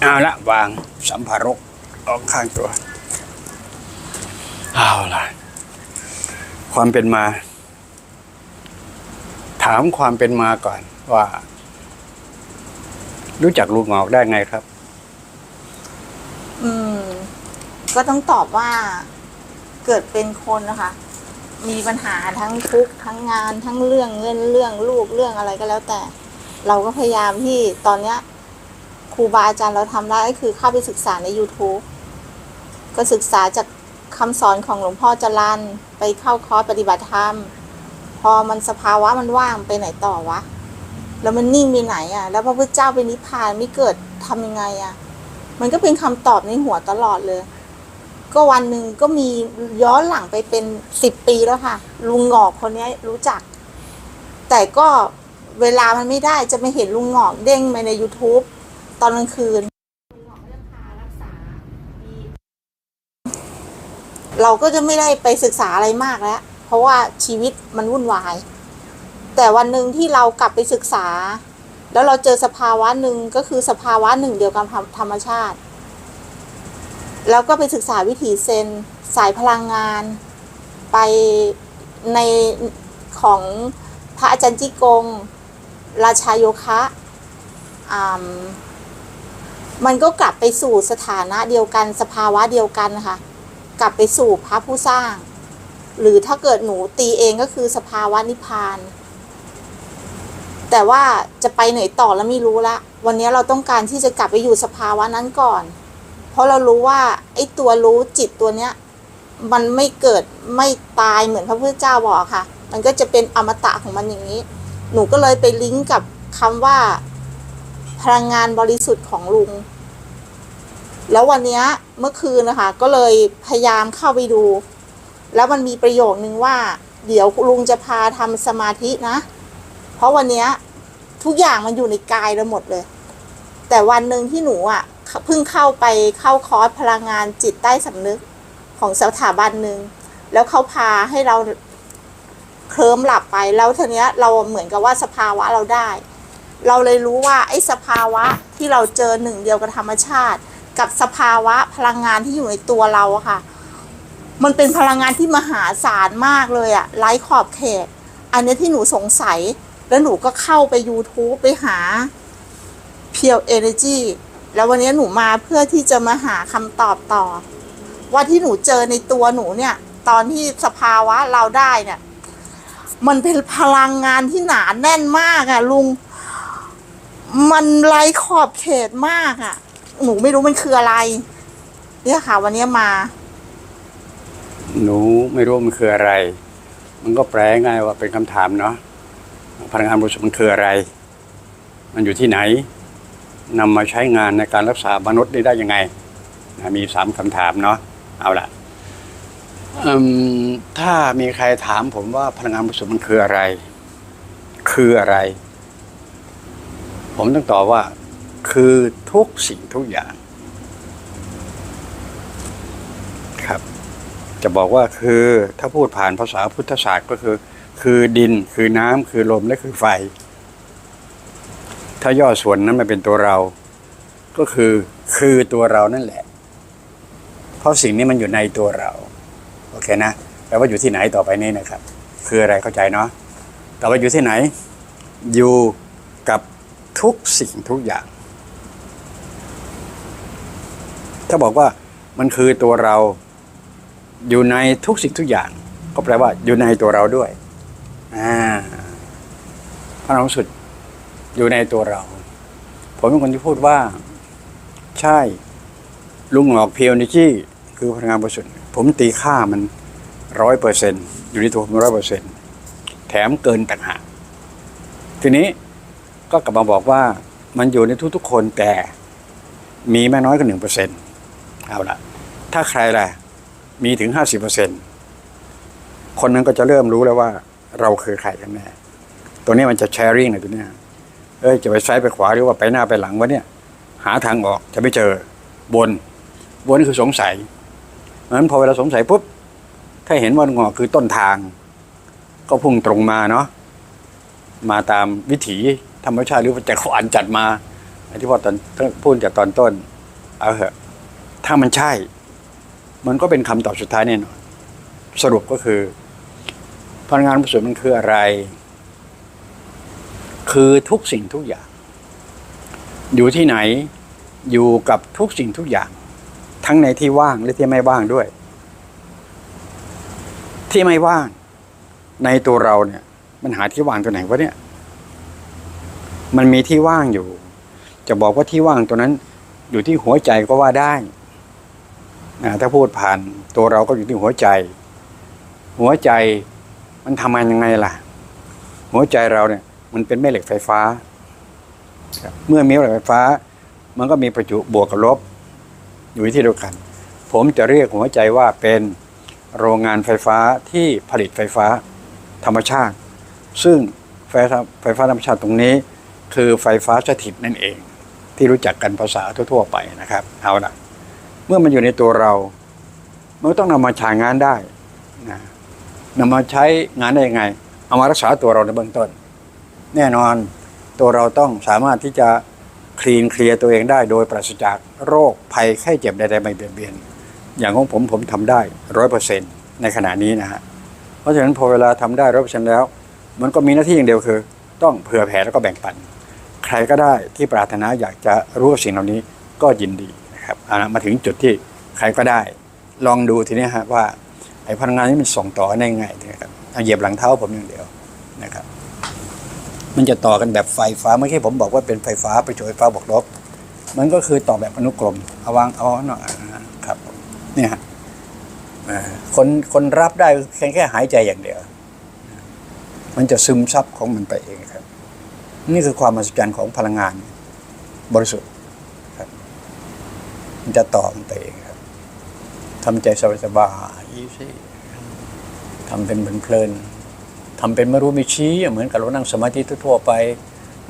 เอาละวางสัมภาระออกข้างตัว เอาละความเป็นมา ถามความเป็นมาก่อนว่า รู้จักลุงหงอกได้ไงครับ อืม ก็ต้องตอบว่าเกิดเป็นคนนะคะ มีปัญหาทั้งทุกข์ทั้งงานทั้งเรื่องเงินเรื่องลูกเรื่องอะไรก็แล้วแต่ เราก็พยายามที่ตอนเนี้ยครูบาอาจารย์เราทำได้ก็คือเข้าไปศึกษาใน YouTube ก็ศึกษาจากคำสอนของหลวงพ่อจรันไปเข้าคอร์สปฏิบัติธรรม พอมันสภาวะมันว่างไปไหนต่อวะ แล้วมันนิ่งไปไหนอะ แล้วพระพุทธเจ้าไปนิพพานไม่เกิดทำยังไงอะ มันก็เป็นคำตอบในหัวตลอดเลย ก็วันหนึ่งก็มีย้อนหลังไปเป็นสิบปีแล้วค่ะ ลุงหงอกคนนี้รู้จัก แต่ก็เวลามันไม่ได้จะไม่เห็นลุงหงอกเด้งมาใน YouTube ตอนกลางคืน เราก็จะไม่ได้ไปศึกษาอะไรมากแล้ว เพราะว่าชีวิตมันวุ่นวาย แต่วันหนึ่งที่เรากลับไปศึกษา แล้วเราเจอสภาวะหนึ่งก็คือสภาวะหนึ่งเดียวกับธรรมชาติ แล้วก็ไปศึกษาวิถีเซนสายพลังงาน ไปในของพระอาจารย์จิกง ราชาโยคะมันก็กลับไปสู่สถานะเดียวกันสภาวะเดียวกันนะคะกลับไปสู่พระผู้สร้าง หรือถ้าเกิดหนูตีเองก็คือสภาวะนิพพาน แต่ว่าจะไปไหนต่อแล้วไม่รู้ละ วันนี้เราต้องการที่จะกลับไปอยู่สภาวะนั้นก่อน ราะเรารู้ว่าไอ้ตัวรู้จิตตัวเนี้ย มันไม่เกิดไม่ตายเหมือนพระพุทธเจ้าบอกค่ะ มันก็จะเป็นอมตะของมันอย่างนี้ หนูก็เลยไปลิงก์กับคำว่าพลังงานบริสุทธิ์ของลุง แล้ววันเนี้ยเมื่อคืนนะคะ ก็เลยพยายามเข้าไปดู แล้วมันมีประโยคนึงว่า เดี๋ยวลุงจะพาทำสมาธินะ เพราะวันเนี้ยทุกอย่างมันอยู่ในกายเราหมดเลย แต่วันหนึ่งที่หนูอะ เพิ่งเข้าไปเข้าคอร์สพลังงานจิตใต้สำนึกของสถาบันหนึ่งแล้วเขาพาให้เราเคลิ้มหลับไปแล้วทีเนี้ยเราเหมือนกับว่าสภาวะเราได้ เราเลยรู้ว่าไอ้สภาวะที่เราเจอหนึ่งเดียวกับธรรมชาติ กับสภาวะพลังงานที่อยู่ในตัวเราค่ะ มันเป็นพลังงานที่มหาศาลมากเลยอะไร้ขอบเขต อันนี้ที่หนูสงสัย แล้วหนูก็เข้าไป YouTube ไปหา Pure Energy แล้ววันนี้หนูมาเพื่อที่จะมาหาคำตอบต่อ ว่าที่หนูเจอในตัวหนูเนี่ย ตอนที่สภาวะเราได้เนี่ย มันเป็นพลังงานที่หนาแน่นมากอะลุง มันไร้ขอบเขตมากอะหนูไม่รู้มันคืออะไร เนี่ยค่ะ วันนี้มา หนูไม่รู้มันคืออะไร มันก็แปลง่ายว่าเป็นคำถามเนาะพลังงานบริสุทธิ์มันคืออะไร มันอยู่ที่ไหน นำมาใช้งานในการรักษามนุษย์ได้ได้ยังไงนะมีสามคำถามเนาะเอาละถ้ามีใครถามผมว่าพลังงานบริสุทธิ์มันคืออะไร คืออะไร ผมต้องตอบว่า คือทุกสิ่งทุกอย่าง ครับ จะบอกว่าคือถ้าพูดผ่านภาษาพุทธศาสตร์ก็คือ คือดินคือน้ำคือลมและคือไฟ ถ้าย่อส่วนนั้นมาเป็นตัวเรา ก็คือคือตัวเรานั่นแหละ เพราะสิ่งนี้มันอยู่ในตัวเรา โอเคนะแปลว่าอยู่ที่ไหนต่อไปนี้นะครับ คืออะไรเข้าใจเนาะต่อไปอยู่ที่ไหน อยู่กับทุกสิ่งทุกอย่าง ถ้าบอกว่ามันคือตัวเราอยู่ในทุกสิ่งทุกอย่าง ก็แปลว่าอยู่ในตัวเราด้วยอ่าพระนามสุด อยู่ในตัวเรา ผมเป็นคนที่พูดว่า ใช่ลุงหงอกเพียวนิจี้คือพลังงานบริสุทธิ์ผมตีค่ามันร้อยเปอร์เซ็นอยู่ในตัวผมร้อยเปอร์เซ็นแถมเกินต่างหากทีนี้ก็กลับมาบอกว่ามันอยู่ในทุกๆคนแต่มีไม่น้อยกว่าหนึ่งเปอร์เซ็นเอาละถ้าใครล่ะ มีถึงห้าสิบเปอร์เซ็นคนนั้นก็จะเริ่มรู้แล้วว่า เราคือใครกันแน่ตัวนี้มันจะแชร์ริ่งในตัวเนี้ย เอ้ยจะไปซ้ายไปขวาหรือว่าไปหน้าไปหลังวะเนี่ย หาทางออกจะไม่เจอบน บนคือสงสัยเพราะนั้นพอเวลาสงสัยปุ๊บถ้าเห็นว่างอกคือต้นทาง ก็พุ่งตรงมาเนาะมาตามวิถีธรรมชาติหรือว่าจักรวาลจัดมาที่ว่าตอนพูดจากตอนต้น เอาเหอะถ้ามันใช่ มันก็เป็นคำตอบสุดท้ายแน่นอนสรุปก็คือพลังงานบริสุทธิ์มันคืออะไร คือทุกสิ่งทุกอย่าง อยู่ที่ไหนอยู่กับทุกสิ่งทุกอย่าง ทั้งในที่ว่างและที่ไม่ว่างด้วย ที่ไม่ว่าง ในตัวเราเนี่ย มันหาที่ว่างตัวไหนวะเนี่ย มันมีที่ว่างอยู่ จะบอกว่าที่ว่างตัวนั้น อยู่ที่หัวใจก็ว่าได้นะถ้าพูดผ่านตัวเราก็อยู่ที่หัวใจ หัวใจมันทำงานยังไงล่ะ หัวใจเราเนี่ย มันเป็นแม่เหล็กไฟฟ้า เมื่อมีแม่เหล็กไฟฟ้า มันก็มีประจุบวกกับลบ อยู่ที่เดียวกัน ผมจะเรียกหัวใจว่าเป็นโรงงานไฟฟ้าที่ผลิตไฟฟ้าธรรมชาติ ซึ่งไฟฟ้าไฟฟ้าธรรมชาติตรงนี้ คือไฟฟ้าสถิตนั่นเอง ที่รู้จักกันภาษาทั่ว ๆ ไปนะครับ เอาละเมื่อมันอยู่ในตัวเรามันต้องนำมาใช้งานได้นะนำมาใช้งานได้ยังไง เอามารักษาตัวเราในเบื้องต้น แน่นอนตัวเราต้องสามารถที่จะคลีนเคลียร์ตัวเองได้โดยปราศจากโรคภัยไข้เจ็บใดๆไม่เบียดเบียน อย่างของผมผมทำได้ร้อยเปอร์เซ็นต์ในขณะนี้นะฮะเพราะฉะนั้นพอเวลาทำได้ร้อยเปอร์เซ็นต์แล้ว มันก็มีหน้าที่อย่างเดียวคือ ต้องเผื่อแผ่แล้วก็แบ่งปัน ใครก็ได้ที่ปรารถนาอยากจะรู้สิ่งเหล่านี้ก็ยินดีนะครับอาละมาถึงจุดที่ใครก็ได้ ลองดูทีนี้ฮะว่าไอ้พลังงานนี้มันส่งต่อได้ไงนะครับเอาเหยียบหลังเท้าผมอย่างเดียวนะครับ มันจะต่อกันแบบไฟฟ้าเมื่อกี้ผมบอกว่าเป็นไฟฟ้าประจุไฟฟ้าบวกลบ มันก็คือต่อแบบอนุกรมเอาวางเอาหน่อยครับเนี่ยฮะคนคนรับได้แค่แค่หายใจอย่างเดียว มันจะซึมซับของมันไปเองครับ นี่คือความมหัศจรรย์ของพลังงาน บริสุทธิ์ครับ มันจะต่อมันไปเองครับทำใจสบายๆทำเป็นเพลินๆ ทำเป็นไม่รู้ไม่ชี้เหมือนกับเรานั่งสมาธิทั่วไป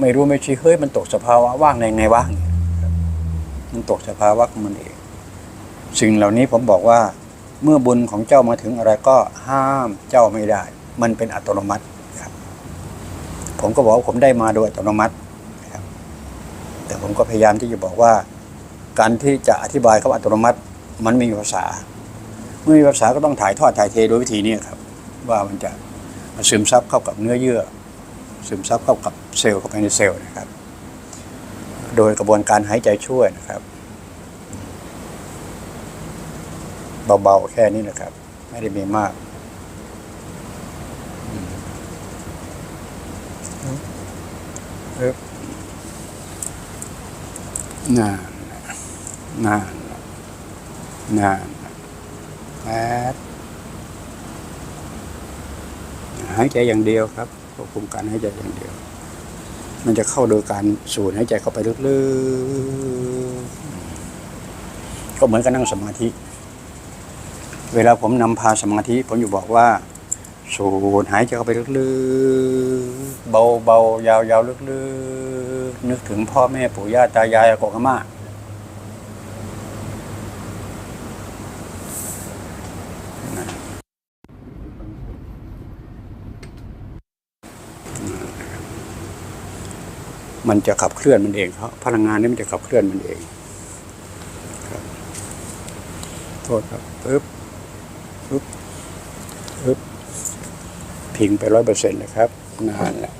ไม่รู้ไม่ชี้เฮ้ยมันตกสภาวะว่างในไงว่างมันตกสภาวะของมันเองสิ่งเหล่านี้ผมบอกว่า เมื่อบุญของเจ้ามาถึงอะไรก็ห้ามเจ้าไม่ได้ มันเป็นอัตโนมัติครับผมก็บอกว่าผมได้มาโดยอัตโนมัติครับแต่ผมก็พยายามที่จะบอกว่า การที่จะอธิบายคำว่าอัตโนมัติ มันไม่มีภาษา เมื่อมีภาษาก็ต้องถ่ายทอดถ่ายเทโดยวิธีนี้ครับ ว่ามันจะ ซึมซับเข้ากับเนื้อเยื่อ ซึมซับเข้ากับเซลล์เข้าไปในเซลล์นะครับ โดยกระบวนการหายใจช่วยนะครับเบาๆแค่นี้นะครับ ไม่ได้มีมากเอ๊บนานนานนานแป๊บ หายใจอย่างเดียวครับควบคุมการหายใจอย่างเดียว มันจะเข้าโดยการสูดหายใจเข้าไปลึกๆก็เหมือนกับนั่งสมาธิ เวลาผมนำพาสมาธิ ผมอยู่บอกว่า สูดหายใจเข้าไปลึกๆเบาๆยาวๆลึกๆนึกถึงพ่อแม่ปู่ย่าตายายอากงอาม่า มันจะขับเคลื่อนมันเองครับพลังงานนี้มันจะขับเคลื่อนมันเองครับโทษครับปึ๊บปึ๊บปึ๊บพิงไปร้อยเปอร์เซ็นต์เลยครับนานแหละ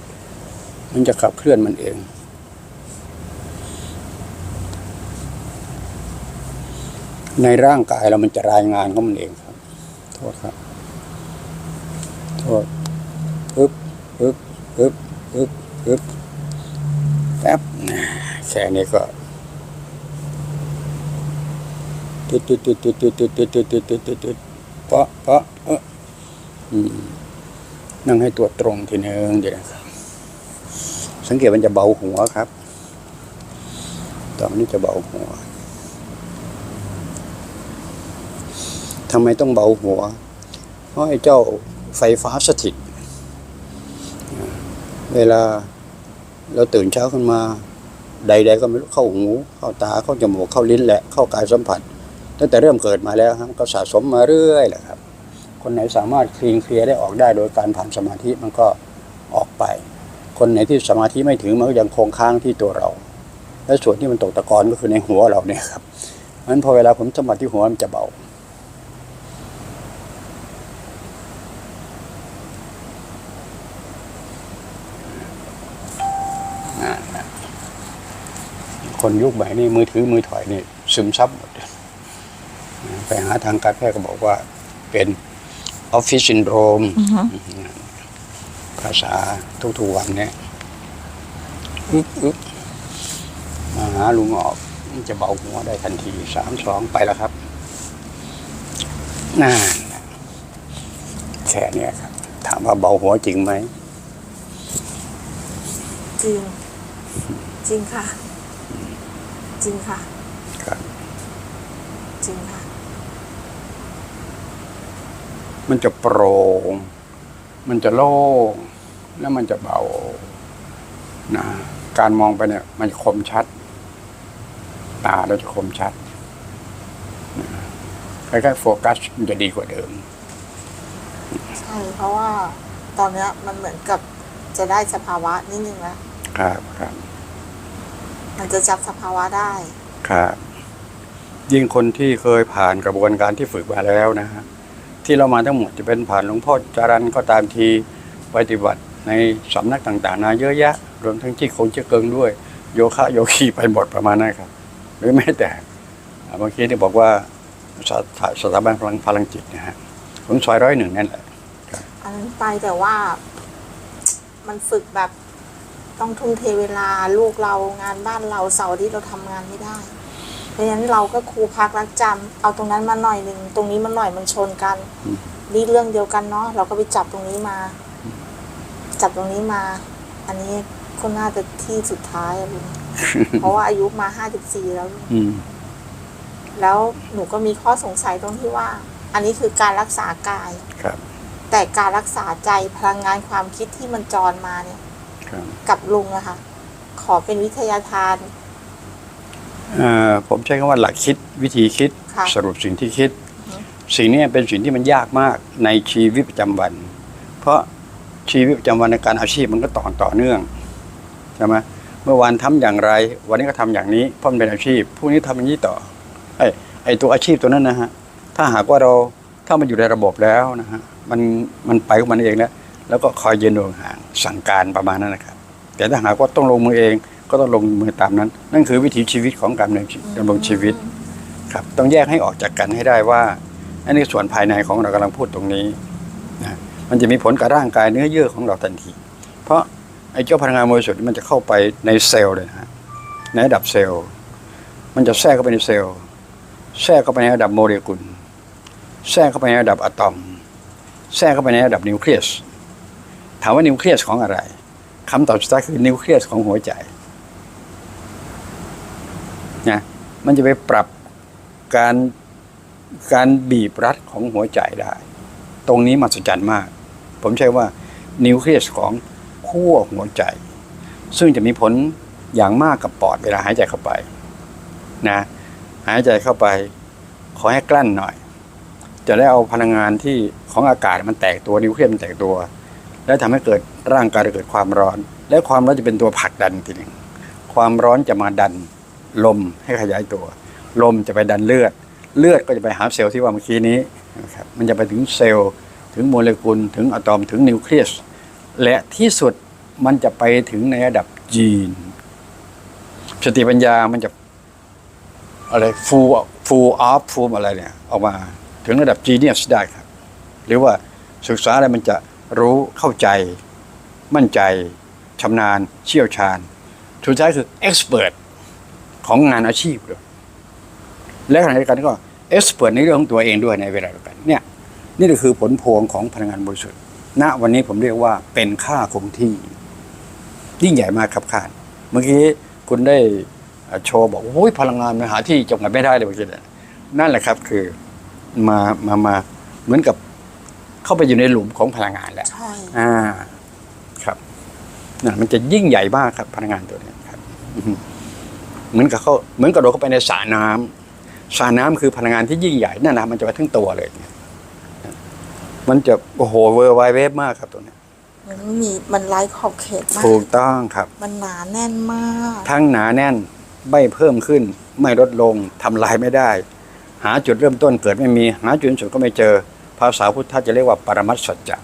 มันจะขับเคลื่อนมันเองในร่างกายเรามันจะรายงานของมันเองครับ โทษครับ โทษปึ๊บปึ๊บ ปึ๊บปึ๊บปึ๊บแป๊บแค่นี้ก็ตึ๊ดตึ๊ดตึ๊ดตึ๊ดตึ๊ดตึ๊ดตึ๊ดตึ๊ดตึ๊ดตึ๊ดตึ๊ดตึ๊ดเพาะเพาะเอออืมนั่งให้ตัวตรงทีนึงเดี๋ยวสังเกตมันจะเบาหัวครับ ตอนนี้จะเบาหัวทำไมต้องเบาหัว เพราะไอ้เจ้าไฟฟ้าสถิต เวลาเราตื่นเช้าขึ้นมา ใด ๆ ก็ไม่รู้เข้าหูเข้าตาเข้าจมูกเข้าลิ้นแหละเข้ากายสัมผัส ตั้งแต่เริ่มเกิดมาแล้วครับก็สะสมมาเรื่อยแหละครับ คนไหนสามารถคลีนเคลียร์ได้ออกได้ โดยการผ่านสมาธิมันก็ออกไป คนไหนที่สมาธิไม่ถึงมันก็ยังคงค้างที่ตัวเรา และส่วนที่มันตกตะกอนก็คือในหัวเราเนี่ยครับเพราะฉะนั้นพอเวลาผมสมผัสที่หัวมันจะเบา คนยุคใหม่นี่มือถือมือถอยนี่ซึมซับหมดไปหาทางการแพทย์ก็บอกว่าเป็นออฟฟิศซินโดรมภาษาทุกๆวันเนี่ยอึ๊บอึ๊บมาหาลุงออกจะเบาหัวได้ทันทีสามสองไปแล้วครับนั่นน่ะแค่เนี้ยครับ ถามว่าเบาหัวจริงไหมจริง จริงค่ะ จริงค่ะ ครับ จริงค่ะ มันจะโปร่ง มันจะโล่ง แล้วมันจะเบา นะ การมองไปเนี่ย มันคมชัด ตาเราจะคมชัดนะคล้ายๆโฟกัสมันจะดีกว่าเดิม ใช่ เพราะว่าตอนเนี้ยมันเหมือนกับจะได้สภาวะนิดนึงแล้ว ครับครับ มันจะจับสภาวะได้ครับยิ่งคนที่เคยผ่านกระบวนการที่ฝึกมาแล้วนะฮะที่เรามาทั้งหมดจะเป็นผ่านหลวงพ่อจารันก็ตามทีปฏิบัติในสำนักต่างๆนะเยอะแยะ รวมทั้งที่คงจะเกิงด้วย โยคะโยคีไปหมดประมาณนั้นครับ หรือแม้แต่อ่าเมื่อกี้ที่บอกว่าสถาสถาบันพลังพลังจิตนะฮะผมซอยร้อยหนึ่งนั่นแหละอันนั้นไปแต่ว่า มันฝึกแบบ ต้องทุ่มเทเวลาลูกเรางานบ้านเราเสาร์ที่เราทำงานไม่ได้ เพราะฉะนั้นเราก็ครูพักรักจำเอาตรงนั้นมาหน่อยหนึ่งตรงนี้มาหน่อยมันชนกันอืมนี่เรื่องเดียวกันเนาะเราก็ไปจับตรงนี้มา จับตรงนี้มา อันนี้ก็น่าจะที่สุดท้ายอะลุงเพราะว่าอายุมาห้าสิบสี่แล้วลุงอืมแล้วหนูก็มีข้อสงสัยตรงที่ว่า อันนี้คือการรักษากายครับ แต่การรักษาใจพลังงานความคิดที่มันจรมาเนี่ยครับ กับลุงอะค่ะ ขอเป็นวิทยาทานเอ่อผมใช้คำว่าหลักคิดวิธีคิดค่ะสรุปสิ่งที่คิดอือฮึสิ่งนี้เป็นสิ่งที่มันยากมากในชีวิตประจำวัน เพราะชีวิตประจำวันในการอาชีพมันก็ต่อต่อเนื่องใช่ไหมเมื่อวานทำอย่างไร วันนี้ก็ทำอย่างนี้เพราะมันเป็นอาชีพพรุ่งนี้ทำอย่างนี้ต่อไอ้ไอ้ตัวอาชีพตัวนั้นนะฮะถ้าหากว่าเราถ้ามันอยู่ในระบบแล้วนะฮะมันมันไปของมันเองแล้วแล้วก็คอยยืนห่างๆ สั่งการประมาณนั้นนะครับ แต่ถ้าหากว่าต้องลงมือเองก็ต้องลงมือตามนั้น นั่นคือวิถีชีวิตของการดำรงชีวิตครับต้องแยกให้ออกจากกันให้ได้ว่าอันนี้ส่วนภายในของเรากำลังพูดตรงนี้นะมันจะมีผลกับร่างกายเนื้อเยื่อของเราทันที เพราะไอ้เจ้าพลังงานบริสุทธิ์มันจะเข้าไปในเซลล์เลยนะฮะในระดับเซลล์ มันจะแทรกเข้าไปในเซลล์แทรกเข้าไปในระดับโมเลกุลแทรกเข้าไปในระดับอะตอมแทรกเข้าไปในระดับนิวเคลียส ถามว่านิวเคลียสของอะไรคำตอบสุดท้ายคือนิวเคลียสของหัวใจนะมันจะไปปรับการการบีบรัดของหัวใจได้ ตรงนี้มหัศจรรย์มาก ผมใช้ว่านิวเคลียสของขั้วหัวใจ ซึ่งจะมีผลอย่างมากกับปอดเวลาหายใจเข้าไปนะหายใจเข้าไป ขอให้กลั้นหน่อย จะได้เอาพลังงานที่ของอากาศมันแตกตัวนิวเคลียสมันแตกตัว แล้วทำให้เกิดร่างกายเกิดความร้อน และความร้อนจะเป็นตัวผลักดันทีหนึ่งความร้อนจะมาดันลมให้ขยายตัว ลมจะไปดันเลือด เลือดก็จะไปหาเซลล์ที่ว่าเมื่อกี้นี้นะครับมันจะไปถึงเซลล์ถึงโมเลกุลถึงอะตอมถึงนิวเคลียสและที่สุดมันจะไปถึงในระดับจีนสติปัญญามันจะอะไรฟูฟูออฟฟูมอะไรเนี่ยออกมาถึงระดับจีเนียสได้ครับ หรือว่าศึกษาอะไรมันจะ รู้เข้าใจ มั่นใจชำนาญ เชี่ยวชาญสุดท้ายคือเอ็กซ์เพรสของงานอาชีพเลยและขณะเดียวกันก็เอ็กซ์เพรสในเรื่องของตัวเองด้วยในเวลาเดียวกันเนี่ยนี่คือผลพวงของพลังงานบริสุทธิ์ณวันนี้ผมเรียกว่าเป็นค่าคงที่ ยิ่งใหญ่มากครับคาดเมื่อกี้คุณได้โชว์บอกโอ้ยพลังงานมันหาที่จบกันไม่ได้เลยเมื่อกี้นั่นแหละครับคือมามามาเหมือนกับ เข้าไปอยู่ในหลุมของพลังงานแล้วใช่อ่าครับนั่นมันจะยิ่งใหญ่มากครับ พลังงานตัวนี้ครับอือฮึเหมือนกับเขาเหมือนกับเราเข้าไปในสระน้ำสระน้ำคือพลังงานที่ยิ่งใหญ่นั่นนะมันจะไปทั้งตัวเลยมันจะโอ้โหเวอร์ไวเวฟมากครับตัวเนี้ยมันไม่มีมันไร้ขอบเขตมากถูกต้องครับ มันหนาแน่นมาก ทั้งหนาแน่นไม่เพิ่มขึ้น ไม่ลดลงทำลายไม่ได้ หาจุดเริ่มต้นเกิดไม่มี หาจุดสิ้นสุดก็ไม่เจอ ภาษาพุทธจะเรียกว่าปรมัตสัจจะ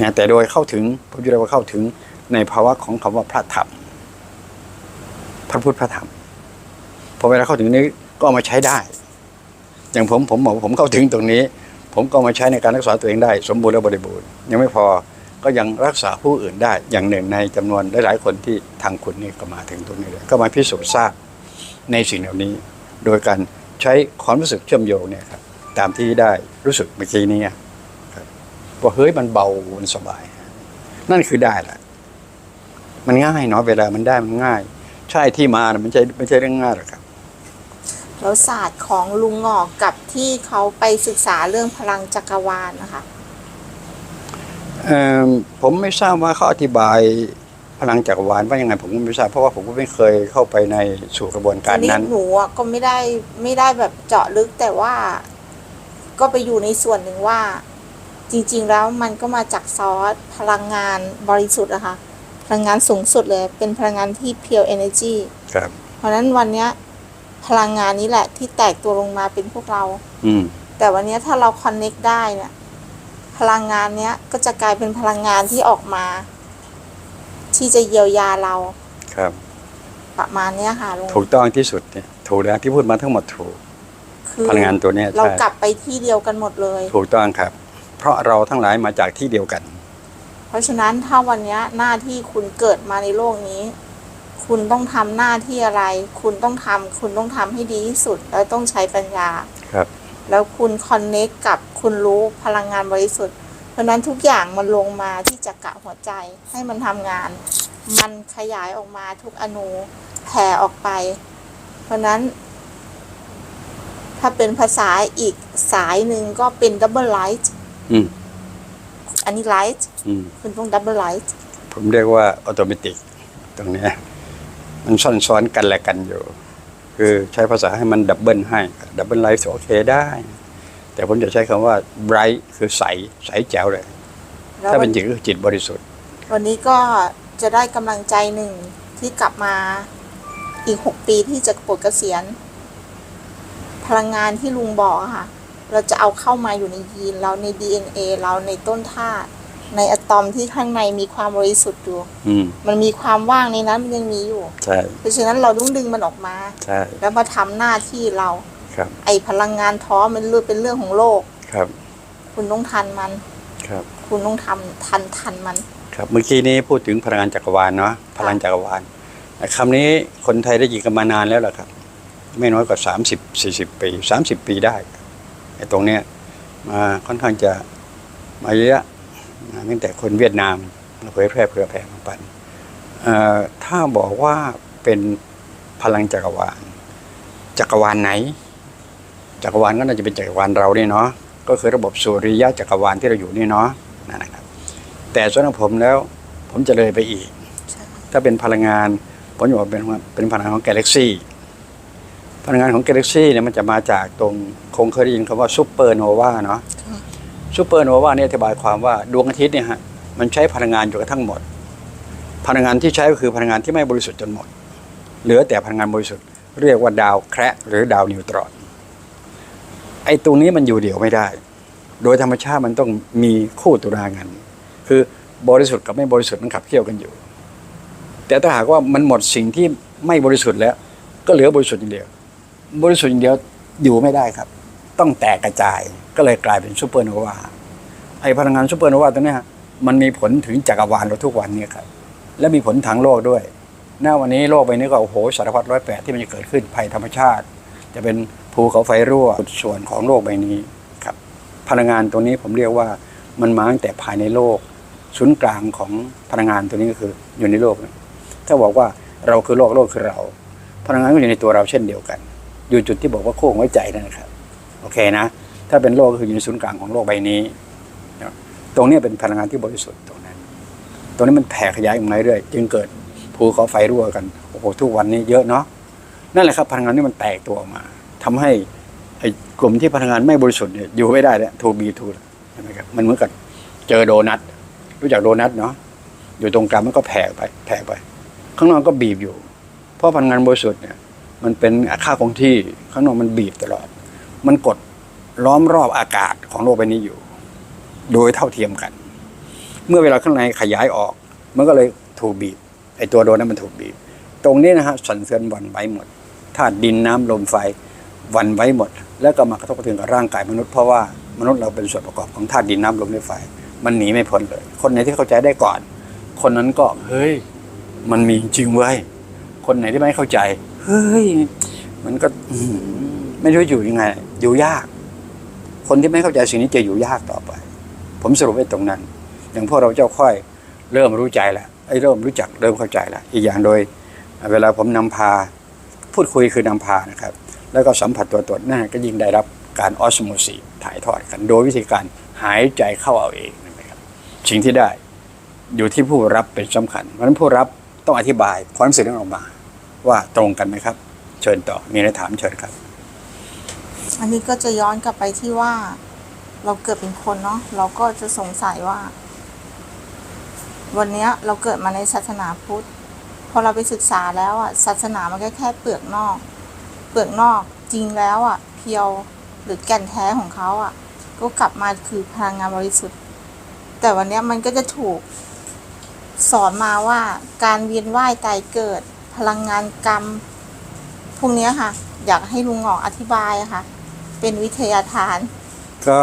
นี่ยแต่โดยเข้าถึงผมจะเรียกว่าเข้าถึงในภาวะของคำว่าพระธรรม พระพุทธพระธรรมพอเวลาเข้าถึงนี้ก็เอามาใช้ได้ อย่างผมผมบอกว่าผมเข้าถึงตรงนี้ ผมก็ามาใช้ในการรักษาตัวเองได้ สมบูรณ์และบริบูรณ์ยังไม่พอก็ยังรักษาผู้อื่นได้ อย่างหนึ่งในจำนวนหลายๆคนที่ทางคุณนี่ก็มาถึงตรงนี้เลยก็มาพิสูจน์ทราบในสิ่งเหล่านี้ โดยการใช้ความรู้สึกเชื่อมโยงเนี่ยครับ ตามที่ได้รู้สึกเมื่อกี้นี้ครับว่าเฮ้ยมันเบามันสบาย นั่นคือได้แหละมันง่ายเนาะเวลามันได้มันง่าย ใช่ที่มานะมันใช่ไม่ใช่เรื่องง่ายหรอกครับแล้วศาสตร์ของลุงงอกกับที่เขาไปศึกษาเรื่องพลังจักรวาลนะคะเอ่อผมไม่ทราบว่าเขาอธิบายพลังจักรวาลว่ายังไงผมก็ไม่ทราบเพราะว่าผมก็ไม่เคยเข้าไปในสู่กระบวนการทีนี้นั้นหนูอะก็ไม่ได้ไม่ได้แบบเจาะลึกแต่ว่า ก็ไปอยู่ในส่วนหนึ่งว่า จริงๆแล้วมันก็มาจากซอสพลังงานบริสุทธิ์อะค่ะพลังงานสูงสุดเลย เป็นพลังงานที่ pure energy ครับ เพราะฉะนั้นวันเนี้ยพลังงานนี้แหละที่แตกตัวลงมาเป็นพวกเรา อืม แต่วันเนี้ยถ้าเราคอนเน็กได้เนี่ยพลังงานเนี้ยก็จะกลายเป็นพลังงานที่ออกมา ที่จะเยียวยาเราครับ ประมาณเนี้ยค่ะลุงถูกต้องที่สุดเนี่ยถูกแล้วที่พูดมาทั้งหมดถูก คือพลังงานตัวเนี้ยเราใช่กลับไปที่เดียวกันหมดเลย ถูกต้องครับ เพราะเราทั้งหลายมาจากที่เดียวกัน เพราะฉะนั้นถ้าวันเนี้ยหน้าที่คุณเกิดมาในโลกนี้ คุณต้องทำหน้าที่อะไร คุณต้องทำคุณต้องทำให้ดีที่สุด แล้วต้องใช้ปัญญา ครับ แล้วคุณคอนเน็กกับคุณรู้พลังงานบริสุทธิ์ เพราะฉะนั้นทุกอย่างมันลงมาที่จักระหัวใจให้มันทำงาน มันขยายออกมาทุกอนูแผ่ออกไป เพราะฉะนั้น ถ้าเป็นภาษาอีกสายหนึ่งก็เป็นดับเบิลไลท์อืมอันนี้ไลท์อืมคุณต้องดับเบิลไลท์ผมเรียกว่าออโตเมติกตรงเนี้ยมันซ่อนซ้อนกันและกันอยู่ คือใช้ภาษาให้มันดับเบิลให้ดับเบิลไลฟ์โอเคได้ แต่ผมจะใช้คำว่า bright คือใส ใสแจ๋วเลยแล้วถ้าวัเป็นนจิตก็คือจิตบริสุทธิ์ วันนี้ก็จะได้กำลังใจหนึ่งที่กลับมาอีกหกปีที่จะปลดเกษียณ พลังงานที่ลุงบอกอะค่ะ เราจะเอาเข้ามาอยู่ในยีนเราใน DNA เราในต้นธาตุในอะตอมที่ข้างในมีความบริสุทธิ์อยู่อืมมันมีความว่างในนั้นมันยังมีอยู่ ใช่ เพราะฉะนั้นเราต้องดึงมันออกมา ใช่ แล้วมาทำหน้าที่เรา ครับ ไอพลังงานท้อมันเรื่องเป็นเรื่องของโลก ครับ คุณต้องทันมัน ครับ คุณต้องทำทันทันมัน ครับเมื่อกี้นี้พูดถึงพลังงานจักรวาลเนาะพลังจักรวาลแต่คำนี้คนไทยได้ยินกันมานานแล้วล่ะครับ ไม่น้อยกว่า 30 40 ปี 30 ปีได้ไอ้ตรงเนี้ยมาค่อนข้างจะมาเยอะมาตั้งแต่คนเวียดนามมาเผยแพร่เผื่อแผ่มาปันเอ่อถ้าบอกว่าเป็นพลังจักรวาล จักรวาลไหน จักรวาลก็น่าจะเป็นจักรวาลเราเนี่ยเนาะก็คือระบบสุริยะจักรวาลที่เราอยู่นี่เนาะนั่นนะครับ แต่สำหรับผมแล้วผมจะเลยไปอีกใช่ถ้าเป็นพลังงานผมจะบอกเป็นว่าเป็นพลังงานของกาแล็กซี่ พลังงานของกาแล็กซี่เนี่ยมันจะมาจากตรงคงเคยได้ยินคำว่าซูเปอร์โนวาเนาะซูเปอร์โนวาเนี่ยอธิบายความว่าดวงอาทิตย์เนี่ยฮะมันใช้พลังงานอยู่กระทั่งหมด พลังงานที่ใช้ก็คือพลังงานที่ไม่บริสุทธิ์จนหมด เหลือแต่พลังงานบริสุทธิ์เรียกว่าดาวแคระหรือดาวนิวตรอนไอ้ตรงนี้มันอยู่เดี่ยวไม่ได้ โดยธรรมชาติมันต้องมีคู่ตุลางันคือบริสุทธิ์กับไม่บริสุทธิ์มันขับเคี่ยวกันอยู่ แต่ถ้าหากว่ามันหมดสิ่งที่ไม่บริสุทธิ์แล้ว ก็เหลือบริสุทธิ์อย่างเดียว บริสุทธิ์อย่างเดียวอยู่ไม่ได้ครับ ต้องแตกกระจายก็เลยกลายเป็นซูเปอร์โนวาไอพลังงานซูเปอร์โนวาตัวเนี้ยมันมีผลถึงจักรวาลเราทุกวันเนี่ยครับ และมีผลทางโลกด้วยหน้าวันนี้โลกใบนี้ก็โอ้โหสารพัดร้อยแปดที่มันจะเกิดขึ้นภัยธรรมชาติ จะเป็นภูเขาไฟรั่วส่วนของโลกใบนี้ครับ พลังงานตัวนี้ผมเรียกว่ามันมาตั้งแต่ภายในโลก ศูนย์กลางของพลังงานตัวนี้ก็คืออยู่ในโลกถ้าบอกว่าเราคือโลกโลกคือเรา พลังงานก็อยู่ในตัวเราเช่นเดียวกัน อยู่จุดที่บอกว่าโค้งไว้ใจนั่นนะครับโอเคนะ ถ้าเป็นโลกก็คืออยู่ในศูนย์กลางของโลกใบนี้ ตรงนี้เป็นพลังงานที่บริสุทธิ์ตรงนั้น ตรงนี้มันแผ่ขยายออกมาเรื่อยจึงเกิดภูเขาไฟรั่วกันโอ้โหทุกวันนี้เยอะเนาะนั่นแหละครับพลังงานนี้มันแตกตัวออกมาทำให้ไอ้กลุ่มที่พลังงานไม่บริสุทธิ์เนี่ยอยู่ไม่ได้แล้วทูบีทูใช่ไหมครับมันเหมือนกับเจอโดนัทรู้จักโดนัทเนาะอยู่ตรงกลางมันก็แผ่ไปแผ่ไป ข้างนอกก็บีบอยู่ เพราะพลังงานบริสุทธิ์เนี่ย มันเป็นค่าคงที่ข้างนอกมันบีบตลอด มันกดล้อมรอบอากาศของโลกใบนี้อยู่ โดยเท่าเทียมกัน เมื่อเวลาข้างในขยายออก มันก็เลยถูกบีบไอตัวโดนนั้นมันถูกบีบ ตรงนี้นะฮะสั่นเทือนวันไหวหมดธาตุดินน้ำลมไฟวันไหวหมด แล้วก็มากระทบกระเทือนกับร่างกายมนุษย์เพราะว่ามนุษย์เราเป็นส่วนประกอบของธาตุดินน้ำลมและไฟ มันหนีไม่พ้นเลย คนไหนที่เข้าใจได้ก่อน คนนั้นก็เฮ้ย มันมีจริงเว้ยคนไหนที่ไม่เข้าใจ เฮ้ยมันก็ไม่รู้อยู่ยังไง อยู่ยาก คนที่ไม่เข้าใจสิ่งนี้จะอยู่ยากต่อไป ผมสรุปไว้ตรงนั้น อย่างพวกเราเจ้าค่อยเริ่มรู้ใจแล้วไอ้เริ่มรู้จักเริ่มเข้าใจแล้วอีกอย่างโดย เวลาผมนำพา พูดคุยคือนำพานะครับ แล้วก็สัมผัสตัวตนนั่นก็ยิ่งได้รับการออสโมซิสถ่ายทอดกัน โดยวิธีการหายใจเข้าเอาเองนะครับสิ่งที่ได้อยู่ที่ผู้รับเป็นสำคัญเพราะฉะนั้นผู้รับต้องอธิบายความรู้สึกนั้นออกมา ว่าตรงกันไหมครับ เชิญต่อมีอะไรถามเชิญครับ อันนี้ก็จะย้อนกลับไปที่ว่า เราเกิดเป็นคนเนาะเราก็จะสงสัยว่า วันนี้เราเกิดมาในศาสนาพุทธพอเราไปศึกษาแล้วอะศาสนามันก็แค่เปลือกนอก เปลือกนอกจริงแล้วอะ เพียวหรือแก่นแท้ของเขาอะ ก็กลับมาคือพลังงานบริสุทธิ์ แต่วันนี้มันก็จะถูกสอนมาว่าการเวียนว่ายตายเกิด พลังงานกรรม พวกนี้ค่ะ อยากให้ลุงหงอกอธิบายค่ะ เป็นวิทยาทาน ก็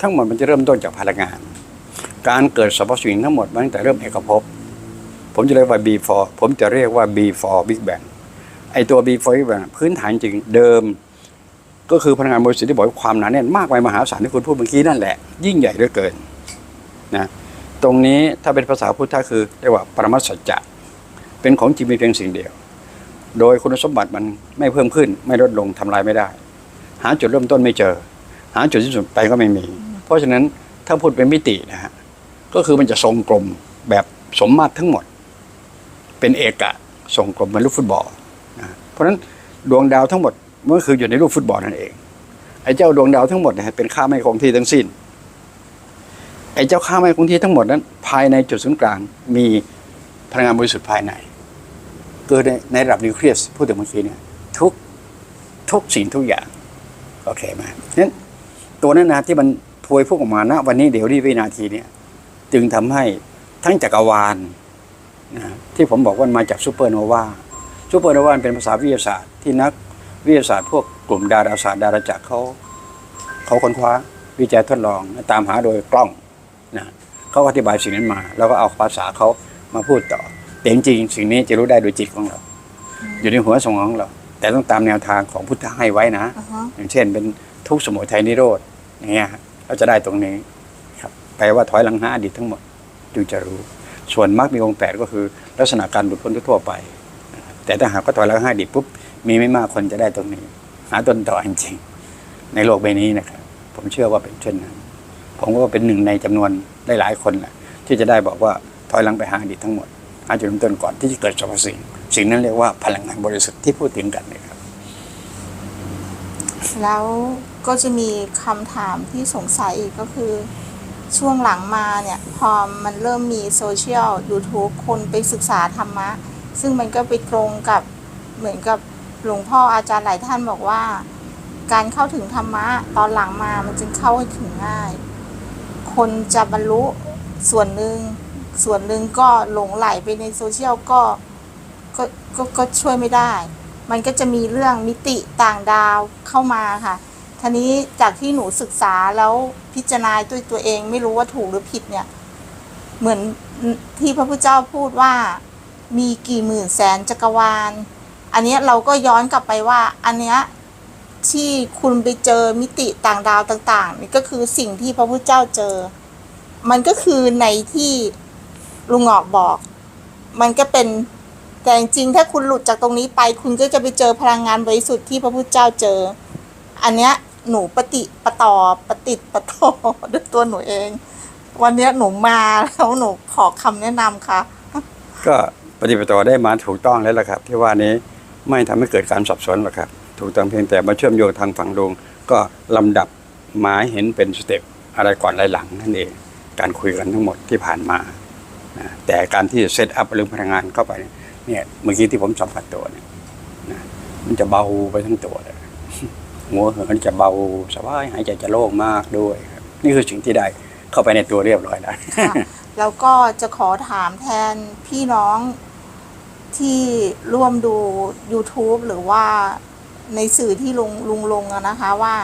ทั้งหมดมันจะเริ่มต้นจากพลังงาน การเกิดสรรพสิ่งทั้งหมดมาตั้งแต่เริ่มเอกภพ ผมจะเรียกว่า before ผมจะเรียกว่า before big bang ไอตัว before big bang พื้นฐานจริงเดิม ก็คือพลังงานบริสุทธิ์ที่บอกความหนาแน่นมากมายมหาศาลที่คุณพูดเมื่อกี้นั่นแหละ ยิ่งใหญ่เหลือเกินนะตรงนี้ถ้าเป็นภาษาพุทธคือเรียกว่าปรมัสัจจะ เป็นของจริงมีเพียงสิ่งเดียว โดยคุณสมบัติมันไม่เพิ่มขึ้น ไม่ลดลงทำลายไม่ได้ หาจุดเริ่มต้นไม่เจอ หาจุดที่สุดไปก็ไม่มี เพราะฉะนั้นถ้าพูดเป็นมิตินะฮะก็คือมันจะทรงกลมแบบสมมาตรทั้งหมด เป็นเอกะทรงกลมเหมือนลูกฟุตบอลนะเพราะฉะนั้นดวงดาวทั้งหมดมันก็คืออยู่ในลูกฟุตบอลนั่นเองไอ้เจ้าดวงดาวทั้งหมดเนี่ยเป็นค่าไม่คงที่ทั้งสิ้นไอ้เจ้าค่าไม่คงที่ทั้งหมดนั้น ภายในจุดศูนย์กลางมีพลังงานบริสุทธิ์ภายใน เกิดในในระดับนิวเคลียสพูดถึงเมื่อกี้เนี่ยทุกทุกสิ่งทุกอย่างโอเคไหมนั้นตัวนั้นนะที่มันพวยพุ่งออกมาณวันนี้เดี๋ยวนี้วินาทีเนี่ย จึงทำให้ทั้งจักรวาลนะที่ผมบอกว่ามันมาจากซูเปอร์โนวาซูเปอร์โนวาเป็นภาษาวิทยาศาสตร์ ที่นักวิทยาศาสตร์พวกกลุ่มดาราศาสตร์ดาราจักรเขาเขาค้นคว้าวิจัยทดลองตามหาโดยกล้องนะเขาอธิบายสิ่งนั้นมา แล้วก็เอาภาษาเขามาพูดต่อ แต่จริงๆสิ่งนี้จะรู้ได้โดยจิตของเรา อยู่ในหัวสมองของเรา แต่ต้องตามแนวทางของพุทธะให้ไว้นะ อ่าฮะอย่างเช่น เป็นทุกข์สมุทัยนิโรธอย่างเงี้ยฮะเราจะได้ตรงนี้ครับแปลว่าถอยหลังห้าอดีตทั้งหมดจึงจะรู้ ส่วนมรรคมีองค์แปดก็คือ ลักษณะการหลุดพ้นทั่วๆไปนะครับแต่ถ้าหากว่าถอยหลังห้าอดีตปุ๊บมีไม่มากคนจะได้ตรงนี้ หาต้นต่อจริงๆในโลกใบนี้นะครับ ผมเชื่อว่าเป็นเช่นนั้นผมก็เป็นหนึ่งในจำนวนได้หลายคนแหละที่จะได้บอกว่าถอยหลังไปหาอดีตทั้งหมด หาจุดเริ่มต้นก่อนที่จะเกิดสรรพสิ่ง สิ่งนั้นเรียกว่าพลังงานบริสุทธิ์ที่พูดถึงกันนะครับ แล้วก็จะมีคำถามที่สงสัยอีกก็คือช่วงหลังมาเนี่ย พอมันเริ่มมีโซเชียล YouTube คนไปศึกษาธรรมะ ซึ่งมันก็ไปตรงกับเหมือนกับหลวงพ่ออาจารย์หลายท่านบอกว่า การเข้าถึงธรรมะ ตอนหลังมามันจึงเข้าให้ถึงง่าย คนจะบรรลุส่วนหนึ่ง ส่วนหนึ่งก็หลงไหลไปในโซเชียลก็ก็ก็ก็ช่วยไม่ได้ มันก็จะมีเรื่องมิติต่างดาวเข้ามาค่ะทีนี้จากที่หนูศึกษาแล้วพิจารณาด้วยตัวเองไม่รู้ว่าถูกหรือผิดเนี่ย เหมือนที่พระพุทธเจ้าพูดว่ามีกี่หมื่นแสนจักรวาล อันนี้เราก็ย้อนกลับไปว่า อันเนี้ยที่คุณไปเจอมิติต่างดาวต่าง ๆ นี่ก็คือสิ่งที่พระพุทธเจ้าเจอ มันก็คือในที่ ลุงหงอกบอก มันก็เป็นแต่จริงถ้าคุณหลุดจากตรงนี้ไป คุณก็จะไปเจอพลังงานบริสุทธิ์ที่พระพุทธเจ้าเจอ อันเนี้ยหนูปฏิปต่อปฏิดปต่อด้วยตัวหนูเอง วันเนี้ยหนูมาแล้วหนูขอคำแนะนำค่ะ ก็ปฏิบัติต่อได้มาถูกต้องแล้วล่ะครับ ที่ว่านี้ไม่ทำให้เกิดการสับสนหรอกครับ ถูกต้องเพียงแต่มาเชื่อมโยงทางฝั่งดวงก็ลำดับหมายเห็นเป็นสเต็ปอะไรก่อนอะไรหลังนั่นเอง การคุยกันทั้งหมดที่ผ่านมา นะแต่การที่เซตอัพเรื่องพลังงานเข้าไปเนี่ยเมื่อกี้ที่ผมสัมผัสตัวเนี่ยนะมันจะเบาไปทั้งตัวเลยหัวเหินจะเบาสบายหายใจจะโล่งมากด้วยครับนี่คือสิ่งที่ได้เข้าไปในตัวเรียบร้อยแล้วค่ะแล้วก็จะขอถามแทนพี่น้องที่ร่วมดู YouTube หรือว่าในสื่อที่ลุงลุงลงนะคะว่า